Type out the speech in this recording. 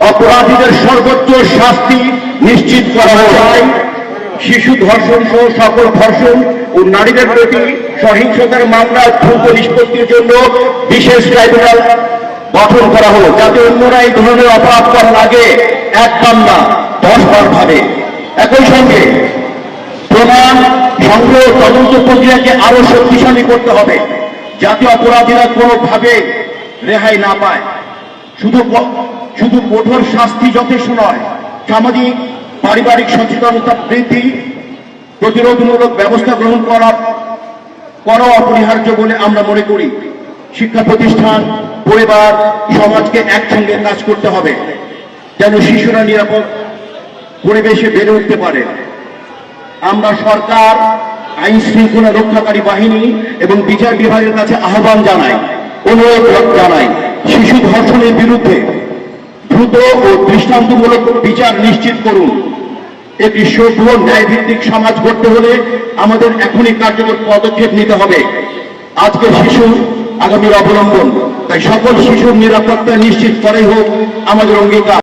অপরাধীদের সর্বোচ্চ শাস্তি নিশ্চিত করা হয় শিশু ধর্ষণ সহ সকল ধর্ষণ ও নারীদের প্রতি সহিংসতার মামলা দ্রুত নিষ্পত্তির জন্য বিশেষ ট্রাইব্যুনাল গঠন করা হোক যাতে অন্যরা এই ধরনের অপরাধ করার আগে একবার দশ বার ভাবে একই সঙ্গে প্রমাণ সংগ্রহ তদন্ত প্রক্রিয়াকে আরও শক্তিশালী করতে হবে, যাতে অপরাধীরা কোনোভাবে রেহাই না পায়। শুধু শুধু কঠোর শাস্তি যথেষ্ট নয়, সামাজিক, পারিবারিক সচেতনতা বৃদ্ধি, প্রতিরোধমূলক ব্যবস্থা গ্রহণ করা করা অপরিহার্য বলে আমরা মনে করি। শিক্ষা প্রতিষ্ঠান, পরিবার, সমাজকে একসঙ্গে কাজ করতে হবে, যেন শিশুরা নিরাপদ পরিবেশে বেড়ে উঠতে পারে। আমরা সরকার, আইন শৃঙ্খলা রক্ষাকারী বাহিনী এবং বিচার বিভাগের কাছে আহ্বান জানাই, অনুরোধ জানাই, শিশু ধর্ষণের বিরুদ্ধে ও দৃষ্টান্তমূলক বিচার নিশ্চিত করুন। একটি সভ্য ন্যায়ভিত্তিক সমাজ গড়তে হলে আমাদের এখনই কার্যকর পদক্ষেপ নিতে হবে। আজকে শিশু আগামীর অবলম্বন। তাই সকল শিশুর নিরাপত্তা নিশ্চিত করাই হোক আমাদের অঙ্গীকার।